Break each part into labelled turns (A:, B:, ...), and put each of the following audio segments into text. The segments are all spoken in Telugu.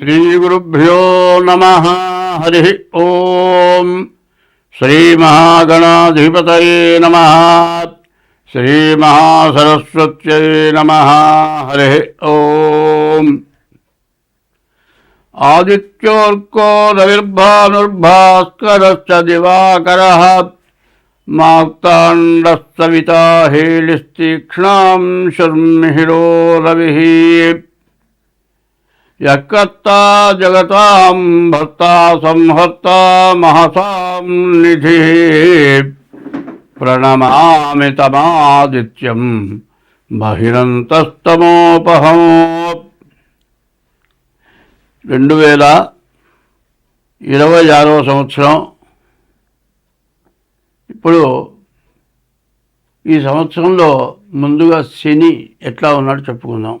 A: श्रीगुरुभ्यो नमः। हरिः ॐ श्रीमहागणाधिपतये नमः। श्रीमहासरस्वत्यै नमः। हरिः ॐ आदित्योऽर्को रविर्भानुर्भास्करश्च दिवाकरः। माक्ताण्डः सविता हेलिस्तीक्ष्णां शर्मिहिरो रविः యకర్తా జగతాం భర్త సంహర్త మహసాం నిధి ప్రణమామి తమాదిత్యం బహిరంతస్తమోపహం. రెండు వేల ఇరవై ఆరవ సంవత్సరం. ఇప్పుడు ఈ సంవత్సరంలో ముందుగా శని ఎట్లా ఉన్నాడో చెప్పుకుందాం.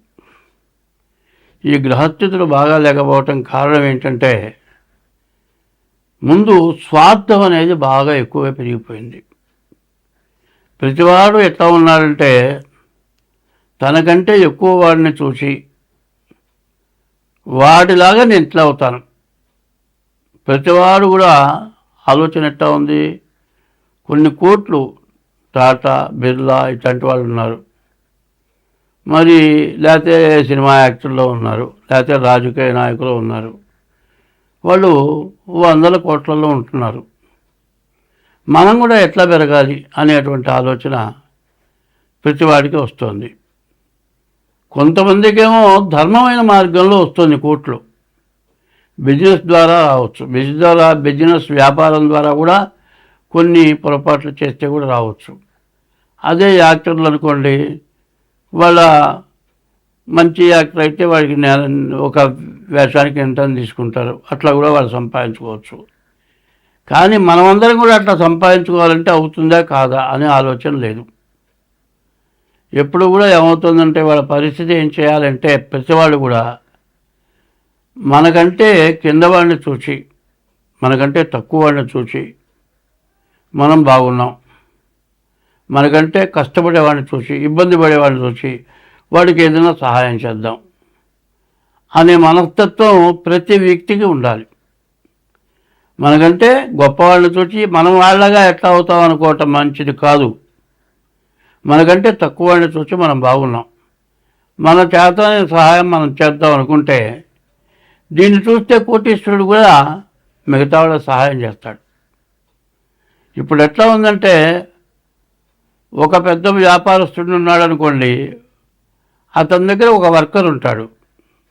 A: ఈ గ్రహస్థితులు బాగా లేకపోవటం కారణం ఏంటంటే ముందు స్వార్థం అనేది బాగా ఎక్కువగా పెరిగిపోయింది. ప్రతివాడు ఎట్లా ఉన్నారంటే తనకంటే ఎక్కువ వాడిని చూసి వాడిలాగా నేను ఇట్లా అవుతాను. ప్రతివాడు కూడా ఆలోచన ఎట్లా ఉంది? కొన్ని కోట్లు టాటా బిర్లా ఇట్లాంటి వాళ్ళు ఉన్నారు. మరి లేకపోతే సినిమా యాక్టర్లో ఉన్నారు లేకపోతే రాజకీయ నాయకులు ఉన్నారు. వాళ్ళు వందల కోట్లలో ఉంటున్నారు. మనం కూడా ఎట్లా పెరగాలి అనేటువంటి ఆలోచన ప్రతివాడికి వస్తుంది. కొంతమందికేమో ధర్మమైన మార్గంలో వస్తుంది కోట్లు. బిజినెస్ ద్వారా రావచ్చు బిజినెస్ ద్వారా బిజినెస్ వ్యాపారం ద్వారా కూడా కొన్ని పొరపాట్లు చేస్తే కూడా రావచ్చు. అదే యాక్టర్లు అనుకోండి వాళ్ళ మంచి యాక్టర్ అయితే వాడికి నెల ఒక వేషానికి ఎంత తీసుకుంటారు. అట్లా కూడా వాళ్ళు సంపాదించుకోవచ్చు. కానీ మనమందరం కూడా అట్లా సంపాదించుకోవాలంటే అవుతుందా కాదా అనే ఆలోచన లేదు. ఎప్పుడు కూడా ఏమవుతుందంటే వాళ్ళ పరిస్థితి ఏం చేయాలంటే ప్రతివాళ్ళు కూడా మనకంటే కింద వాడిని చూసి మనకంటే తక్కువ వాడిని చూసి మనం బాగున్నాం. మనకంటే కష్టపడేవాడిని చూసి ఇబ్బంది పడేవాడిని చూసి వాడికి ఏదైనా సహాయం చేద్దాం అనే మనస్తత్వం ప్రతి వ్యక్తికి ఉండాలి. మనకంటే గొప్పవాళ్ళని చూసి మనం వాళ్ళగా ఎట్లా అవుతాం అనుకోవటం మంచిది కాదు. మనకంటే తక్కువ వాడిని చూసి మనం బాగున్నాం. మన చేతనే సహాయం మనం చేద్దాం అనుకుంటే దీన్ని చూస్తే కోటీశ్వరుడు కూడా మిగతా వాళ్ళ సహాయం చేస్తాడు. ఇప్పుడు ఎట్లా ఉందంటే ఒక పెద్ద వ్యాపారస్తుడు ఉన్నాడు అనుకోండి అతని దగ్గర ఒక వర్కర్ ఉంటాడు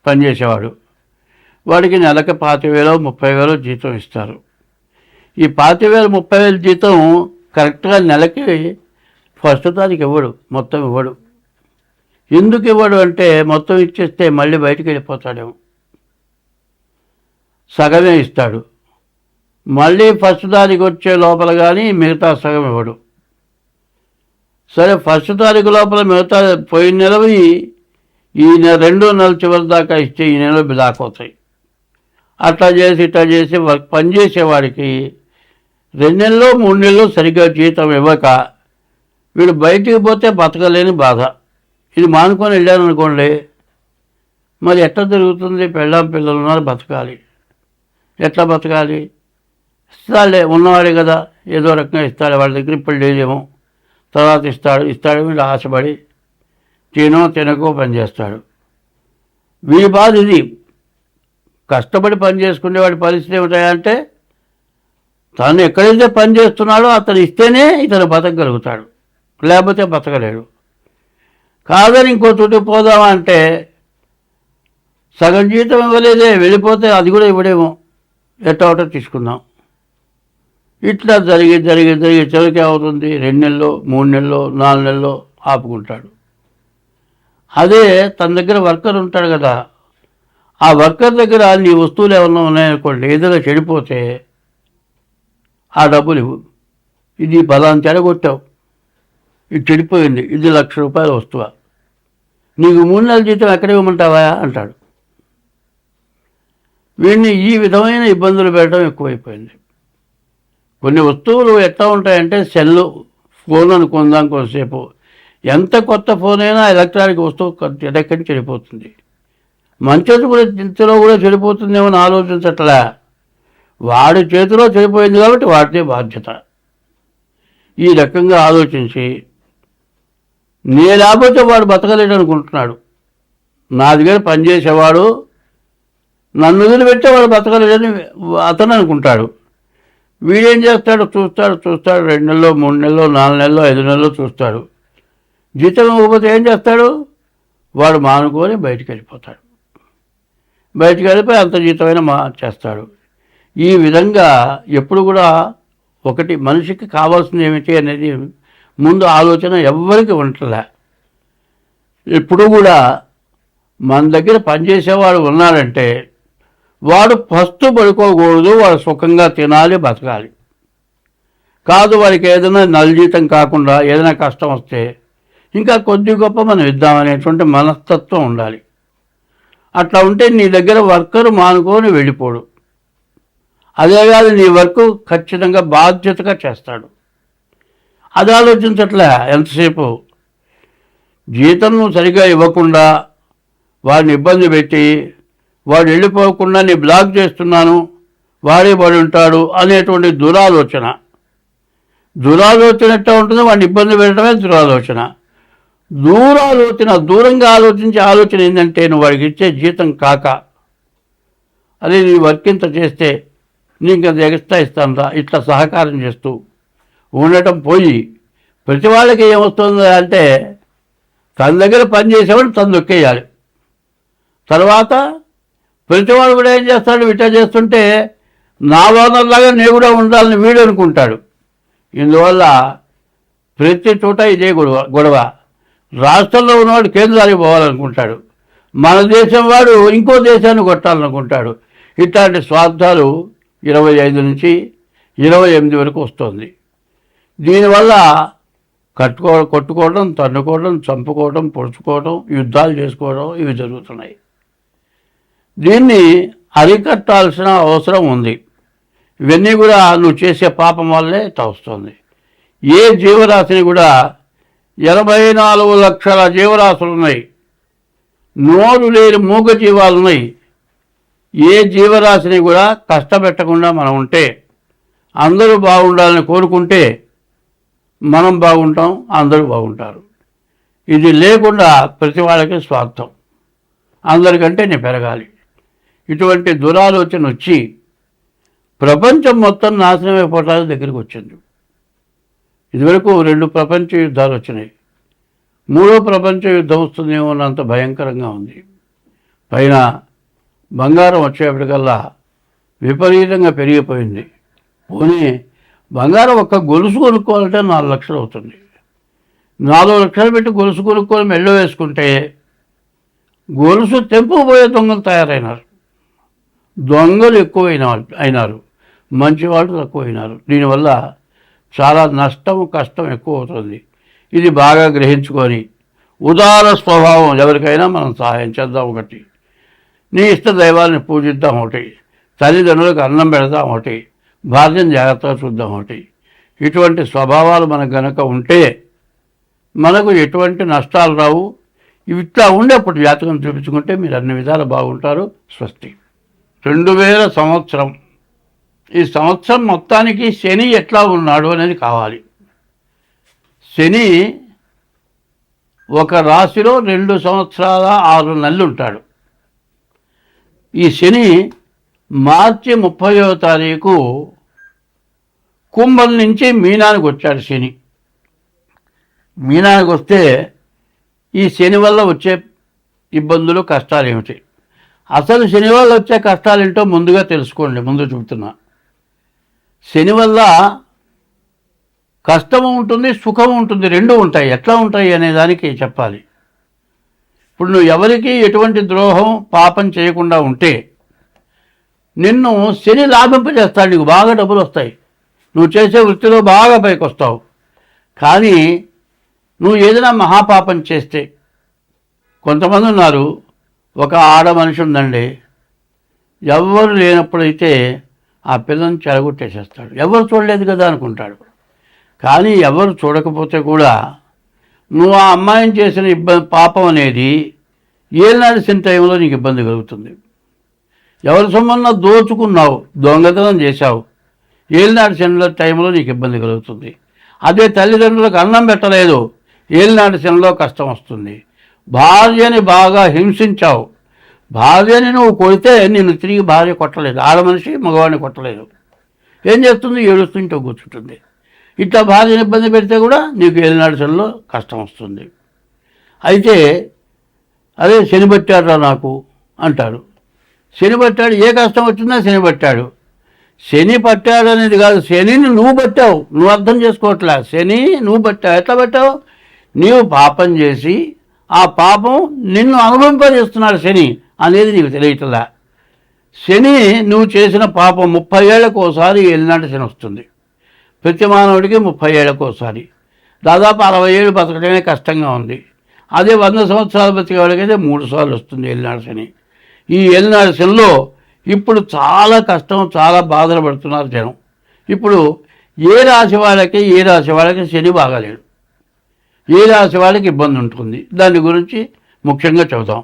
A: పనిచేసేవాడు. వాడికి నెలకి పాతి వేలు ముప్పై వేలు జీతం ఇస్తారు. ఈ పాతి వేలు ముప్పై వేలు జీతం కరెక్ట్గా నెలకి ఫస్ట్ తారీఖు ఇవ్వడు మొత్తం ఇవ్వడు. ఎందుకు ఇవ్వడు అంటే మొత్తం ఇచ్చేస్తే మళ్ళీ బయటికి వెళ్ళిపోతాడేమో. సగమే ఇస్తాడు. మళ్ళీ ఫస్ట్ తారీఖు వచ్చే లోపల కానీ మిగతా సగం ఇవ్వడు. సరే ఫస్ట్ తారీఖు లోపల మిగతా పోయిన నెలవి ఈ నెల రెండో నెల చివరి దాకా ఇస్తే ఈ నెల బిలాకవుతాయి అట్లా చేసి ఇట్లా చేసి వర్క్ పనిచేసేవాడికి రెండు నెలలు మూడు నెలలు సరిగ్గా జీతం ఇవ్వక వీడు బయటికి పోతే బతకలేని బాధ. ఇది మానుకొని వెళ్ళాను అనుకోండి మరి ఎట్లా జరుగుతుంది? పెళ్ళాం పిల్లలు ఉన్నారు బతకాలి. ఎట్లా బతకాలి? ఇస్తాలే ఉన్నవాడే కదా ఏదో రకంగా ఇస్తాడు వాళ్ళ దగ్గర ఇప్పుడు లేదేమో. తర్వాత ఇస్తాడు ఇస్తాడు వీళ్ళు ఆశపడి తినో తినకో పని చేస్తాడు. వీడి బాధ ఇది. కష్టపడి పని చేసుకునేవాడి పరిస్థితి ఏమిటాయంటే తను ఎక్కడైతే పని చేస్తున్నాడో అతను ఇస్తేనే ఇతను బతకగలుగుతాడు. లేకపోతే బతకలేడు. కాదని ఇంకో చోటు పోదామా అంటే సగం జీతం ఇవ్వలేదే వెళ్ళిపోతే అది కూడా ఇవ్వడేమో. ఎట్టా ఒకటో తీసుకుందాం. ఇట్లా జరిగి జరిగి జరిగి చివరికి అవుతుంది రెండు నెలలు మూడు నెలలు నాలుగు నెలలు ఆపుకుంటాడు. అదే తన దగ్గర వర్కర్ ఉంటాడు కదా. ఆ వర్కర్ దగ్గర నీ వస్తువులు ఏమన్నా ఉన్నాయనుకోండి ఏదైనా చెడిపోతే ఆ డబ్బులు ఇవ్వు. ఇది బలాన్ని చెడగొట్టావు. ఇది చెడిపోయింది. ఇది లక్ష రూపాయల వస్తువు? నీకు మూడు నెలల జీతం ఎక్కడ ఇవ్వమంటావా? అంటాడు. వీడిని ఈ విధమైన ఇబ్బందులు పెట్టడం ఎక్కువైపోయింది. కొన్ని వస్తువులు ఎట్లా ఉంటాయంటే సెల్లు ఫోన్ అనుకుందాం కొంతసేపు ఎంత కొత్త ఫోన్ అయినా ఎలక్ట్రానిక్ వస్తువు ఎక్కడి చెడిపోతుంది? మంచోటి కూడా ఇంతలో కూడా చెడిపోతుందేమో అని ఆలోచించట్లే. వాడి చేతిలో చెడిపోయింది కాబట్టి వాడితే బాధ్యత. ఈ రకంగా ఆలోచించి నే లేకపోతే వాడు బతకలేడు అనుకుంటున్నాడు. నా దగ్గర పనిచేసేవాడు నన్ను వదిలిపెట్టే వాడు బతకలేడని అతను అనుకుంటాడు. వీడేం చేస్తాడు? చూస్తాడు చూస్తాడు. రెండు నెలలో మూడు నెలలో నాలుగు నెలలో ఐదు నెలలో చూస్తాడు. జీతం ఇవ్వకపోతే ఏం చేస్తాడు? వాడు మానుకొని బయటికి వెళ్ళిపోతాడు బయటికి వెళ్ళిపోయి అంత జీతమైన మా చేస్తాడు. ఈ విధంగా ఎప్పుడు కూడా ఒకటి మనిషికి కావాల్సింది ఏమిటి అనేది ముందు ఆలోచన ఎవ్వరికి ఉండలే ఎప్పుడు కూడా మన దగ్గర పనిచేసేవాడు ఉన్నాడంటే వాడు ఫస్ట్ పడుకోకూడదు వాడు సుఖంగా తినాలి బతకాలి. కాదు వాడికి ఏదైనా నల్జీతం కాకుండా ఏదైనా కష్టం వస్తే ఇంకా కొద్ది గొప్ప మనం ఇద్దామనేటువంటి మనస్తత్వం ఉండాలి. అట్లా ఉంటే నీ దగ్గర వర్కరు మానుకొని వెళ్ళిపోడు. అదే కాదు నీ వర్క్ ఖచ్చితంగా బాధ్యతగా చేస్తాడు. అది ఆలోచించట్లే ఎంతసేపు? జీతం సరిగా ఇవ్వకుండా వారిని ఇబ్బంది పెట్టి వాడు వెళ్ళిపోకుండా నీ బ్లాక్ చేస్తున్నాను వాడే పడి ఉంటాడు అనేటువంటి దురాలోచన. దురాలోచన ఎట్లా ఉంటుంది వాడిని ఇబ్బంది పెట్టడమే దురాలోచన. దూరాలోచన దూరంగా ఆలోచించే ఆలోచన ఏంటంటే నువ్వు వాడికి ఇచ్చే జీతం కాక. అదే నీ వర్క్ ఇంత చేస్తే నీకు అది ఎక్స్ట్రా ఇస్తాను ఇట్లా సహకారం చేస్తూ ఉండటం పోయి ప్రతి వాళ్ళకి ఏమొస్తుంది అంటే తన దగ్గర పని చేసేవాడు తను దొక్కేయాలి తర్వాత ప్రతివాడు కూడా ఏం చేస్తాడు? ఇట్లా చేస్తుంటే నా ఓనర్లాగా నేను కూడా ఉండాలని వీడు అనుకుంటాడు. ఇందువల్ల ప్రతి చోట ఇదే గొడవ గొడవ. రాష్ట్రంలో ఉన్నవాడు కేంద్రానికి పోవాలనుకుంటాడు. మన దేశం వాడు ఇంకో దేశాన్ని కొట్టాలనుకుంటాడు. ఇట్లాంటి స్వార్థాలు ఇరవై ఐదు నుంచి ఇరవై ఎనిమిది వరకు వస్తుంది. దీనివల్ల కట్టుకో కొట్టుకోవడం తన్నుకోవడం చంపుకోవడం పొడుచుకోవడం యుద్ధాలు చేసుకోవడం ఇవి జరుగుతున్నాయి. దీన్ని అరికట్టాల్సిన అవసరం ఉంది. ఇవన్నీ కూడా నువ్వు చేసే పాపం వల్లే తవస్తుంది ఏ జీవరాశిని కూడా ఎనభై నాలుగు లక్షల జీవరాశులు ఉన్నాయి. నోరు లేని మూగ జీవాలు ఉన్నాయి. ఏ జీవరాశిని కూడా కష్టపెట్టకుండా మనం ఉంటే అందరూ బాగుండాలని కోరుకుంటే మనం బాగుంటాం అందరూ బాగుంటారు. ఇది లేకుండా ప్రతి వాళ్ళకి స్వార్థం. అందరికంటే నేను పెరగాలి. ఇటువంటి దురాలోచన వచ్చి ప్రపంచం మొత్తం నాశనం అయిపోవటానికి దగ్గరికి వచ్చింది. ఇదివరకు రెండు ప్రపంచ యుద్ధాలు వచ్చినాయి. మూడో ప్రపంచ యుద్ధం వస్తుందేమో అంత భయంకరంగా ఉంది. పైన బంగారం వచ్చేప్పటికల్లా విపరీతంగా పెరిగిపోయింది. పోనీ బంగారం ఒక్క గొలుసు కొనుక్కోవాలంటే నాలుగు లక్షలు అవుతుంది. నాలుగు లక్షలు పెట్టి గొలుసు కొనుక్కొని మెళ్ళ వేసుకుంటే గొలుసు తెంపుకుపోయే దొంగలు తయారైనారు. దొంగలు ఎక్కువైన అయినారు. మంచి వాళ్ళు తక్కువైనారు. దీనివల్ల చాలా నష్టం కష్టం ఎక్కువ అవుతుంది ఇది బాగా గ్రహించుకొని ఉదార స్వభావం ఎవరికైనా మనం సహాయం చేద్దాం ఒకటి. నీ ఇష్ట దైవాన్ని పూజిద్దాం ఒకటి. తల్లిదండ్రులకు అన్నం పెడదాం ఒకటి. భార్యను జాగ్రత్తగా చూద్దాం ఒకటి. ఇటువంటి స్వభావాలు మనకు గనక ఉంటే మనకు ఎటువంటి నష్టాలు రావు. ఇవి ఇట్లా ఉండేప్పుడు జాతకం చూపించుకుంటే మీరు అన్ని విధాలు బాగుంటారు. స్వస్తి. రెండు వేల సంవత్సరం. ఈ సంవత్సరం మొత్తానికి శని ఎట్లా ఉన్నాడు అనేది కావాలి. శని ఒక రాశిలో రెండు సంవత్సరాల ఆరు నెలలు ఉంటాడు. ఈ శని మార్చి ముప్పయో తారీఖు కుంభం నుంచి మీనానికి వచ్చాడు శని. మీనానికి వస్తే ఈ శని వల్ల వచ్చే ఇబ్బందులు కష్టాలు ఏమిటి? అసలు శని వల్ల వచ్చే కష్టాలు ఏంటో ముందుగా తెలుసుకోండి ముందు చెబుతున్నా. శని వల్ల కష్టము ఉంటుంది సుఖం ఉంటుంది రెండు ఉంటాయి. ఎట్లా ఉంటాయి అనే దానికి చెప్పాలి. ఇప్పుడు నువ్వు ఎవరికి ఎటువంటి ద్రోహం పాపం చేయకుండా ఉంటే నిన్ను శని లాభింపజేస్తాడు నీకు బాగా డబ్బులు వస్తాయి నువ్వు చేసే వృత్తిలో బాగా పైకి వస్తావు కానీ నువ్వు ఏదైనా మహాపాపం చేస్తే కొంతమంది ఉన్నారు ఒక ఆడ మనిషి ఉందండి. ఎవ్వరు లేనప్పుడైతే ఆ పిల్లని చెడగొట్టేసేస్తాడు. ఎవరు చూడలేదు కదా అనుకుంటాడు. కానీ ఎవరు చూడకపోతే కూడా నువ్వు ఆ అమ్మాయిని చేసిన ఇబ్బంది పాపం అనేది ఏనాడిసిన టైంలో నీకు ఇబ్బంది కలుగుతుంది. ఎవరి సొమ్మన్నా దోచుకున్నావు దొంగతనం చేశావు ఏలినాటి శనిలో టైంలో నీకు ఇబ్బంది కలుగుతుంది. అదే తల్లిదండ్రులకు అన్నం పెట్టలేదు ఏలినాటి శనిలో కష్టం వస్తుంది. భార్యని బాగా హింసించావు. భార్యని నువ్వు కొడితే నేను తిరిగి భార్య కొట్టలేదు. ఆడ మనిషి మగవాడిని కొట్టలేదు. ఏం చేస్తుంది? ఏడుస్తుంటే కూర్చుంటుంది. ఇట్లా భార్యను ఇబ్బంది పెడితే కూడా నీకు ఏలినాటి శనిలో కష్టం వస్తుంది. అయితే అదే శనిబట్టాడురా నాకు అంటాడు. శని పట్టాడు. ఏ కష్టం వచ్చిందా శని పట్టాడు. శని పట్టాడు అనేది కాదు. శనిని నువ్వు పట్టావు. నువ్వు అర్థం చేసుకోవట్లే. శని నువ్వు పట్టావు. ఎట్లా పట్టావు? నీవు పాపం చేసి ఆ పాపం నిన్ను అనుభవింపజేస్తున్నాడు శని అనేది నీకు తెలియటలా. శని నువ్వు చేసిన పాపం ముప్పై ఏళ్ళకు ఒకసారి ఎల్లినాటి శని వస్తుంది. ప్రతి మానవుడికి ముప్పై ఏళ్ళకు ఒకసారి. దాదాపు అరవై ఏళ్ళు బతకడమే కష్టంగా ఉంది. అదే వంద సంవత్సరాలు బతికేవాడికైతే మూడు సార్లు వస్తుంది ఎల్నాడు శని. ఈ ఎల్లినాడు శనిలో ఇప్పుడు చాలా కష్టం చాలా బాధలు పడుతున్నారు జనం. ఇప్పుడు ఏ రాశి వాళ్ళకి ఏ రాశి వాళ్ళకి శని బాగాలేడు. ఏ రాశి వాళ్ళకి ఇబ్బంది ఉంటుంది? దాని గురించి ముఖ్యంగా చెబుతాం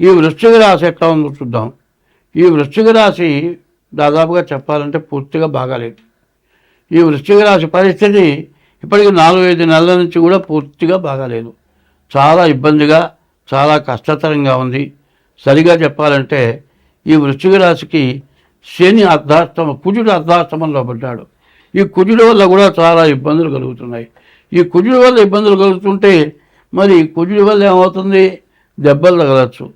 A: ఈ వృశ్చిక రాశి ఎట్లా ఉందో చూద్దాం. ఈ వృశ్చిక రాశి దాదాపుగా చెప్పాలంటే పూర్తిగా బాగాలేదు. ఈ వృశ్చిక రాశి పరిస్థితి ఇప్పటికి నాలుగు ఐదు నెలల నుంచి కూడా పూర్తిగా బాగాలేదు. చాలా ఇబ్బందిగా చాలా కష్టతరంగా ఉంది. సరిగా చెప్పాలంటే ఈ వృశ్చిక రాశికి శని అర్ధాష్టమ కుజుడు అర్ధాష్టమంలో పడ్డాడు. ఈ కుజుడు వల్ల కూడా చాలా ఇబ్బందులు కలుగుతున్నాయి. ఈ కుజుడి వల్ల ఇబ్బందులు కలుగుతుంటే మరి కుజుడి వల్ల ఏమవుతుంది? దెబ్బలు తగలచ్చు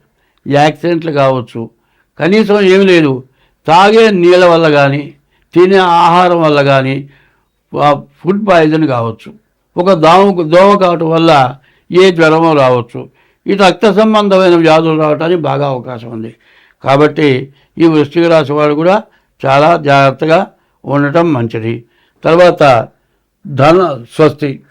A: యాక్సిడెంట్లు కావచ్చు. కనీసం ఏమి లేదు. తాగే నీళ్ళ వల్ల కానీ తినే ఆహారం వల్ల కానీ ఫుడ్ పాయిజన్ కావచ్చు. ఒక దోమ దోమ కావటం వల్ల ఏ జ్వరమో రావచ్చు. ఈ రక్త సంబంధమైన వ్యాధులు రావడానికి బాగా అవకాశం ఉంది. కాబట్టి ఈ వృశ్చిక రాశి వాడు కూడా చాలా జాగ్రత్తగా ఉండటం మంచిది. తర్వాత ధన స్వస్తి